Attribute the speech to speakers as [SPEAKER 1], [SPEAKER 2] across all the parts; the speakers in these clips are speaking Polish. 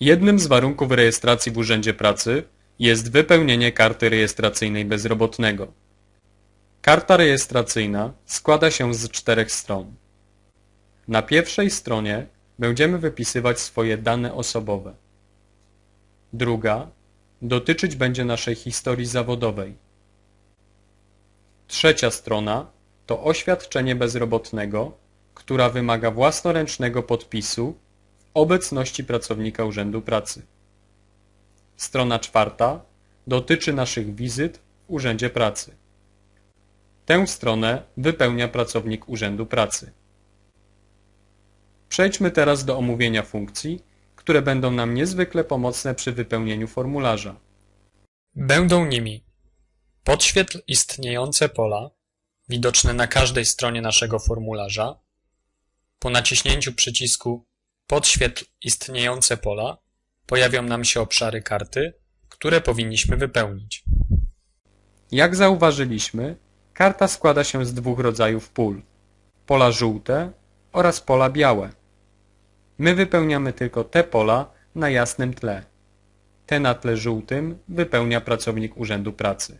[SPEAKER 1] Jednym z warunków rejestracji w Urzędzie Pracy jest wypełnienie karty rejestracyjnej bezrobotnego. Karta rejestracyjna składa się z czterech stron. Na pierwszej stronie będziemy wypisywać swoje dane osobowe. Druga dotyczyć będzie naszej historii zawodowej. Trzecia strona to oświadczenie bezrobotnego, która wymaga własnoręcznego podpisu obecności pracownika Urzędu Pracy. Strona czwarta dotyczy naszych wizyt w Urzędzie Pracy. Tę stronę wypełnia pracownik Urzędu Pracy. Przejdźmy teraz do omówienia funkcji, które będą nam niezwykle pomocne przy wypełnieniu formularza.
[SPEAKER 2] Będą nimi podświetl istniejące pola, widoczne na każdej stronie naszego formularza. Po naciśnięciu przycisku Podświetl istniejące pola pojawią nam się obszary karty, które powinniśmy wypełnić.
[SPEAKER 1] Jak zauważyliśmy, karta składa się z dwóch rodzajów pól. Pola żółte oraz pola białe. My wypełniamy tylko te pola na jasnym tle. Te na tle żółtym wypełnia pracownik Urzędu Pracy.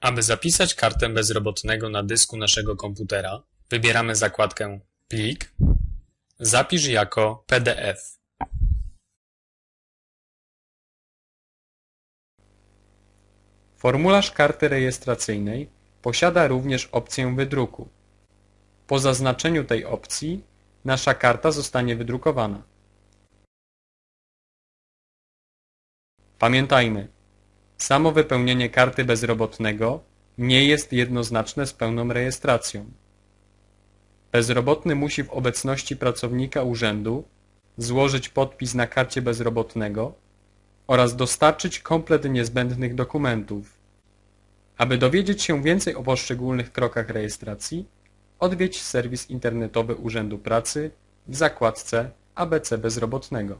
[SPEAKER 2] Aby zapisać kartę bezrobotnego na dysku naszego komputera, wybieramy zakładkę Plik, Zapisz jako PDF.
[SPEAKER 1] Formularz karty rejestracyjnej posiada również opcję wydruku. Po zaznaczeniu tej opcji nasza karta zostanie wydrukowana. Pamiętajmy, samo wypełnienie karty bezrobotnego nie jest jednoznaczne z pełną rejestracją. Bezrobotny musi w obecności pracownika urzędu złożyć podpis na karcie bezrobotnego oraz dostarczyć komplet niezbędnych dokumentów. Aby dowiedzieć się więcej o poszczególnych krokach rejestracji, odwiedź serwis internetowy Urzędu Pracy w zakładce ABC Bezrobotnego.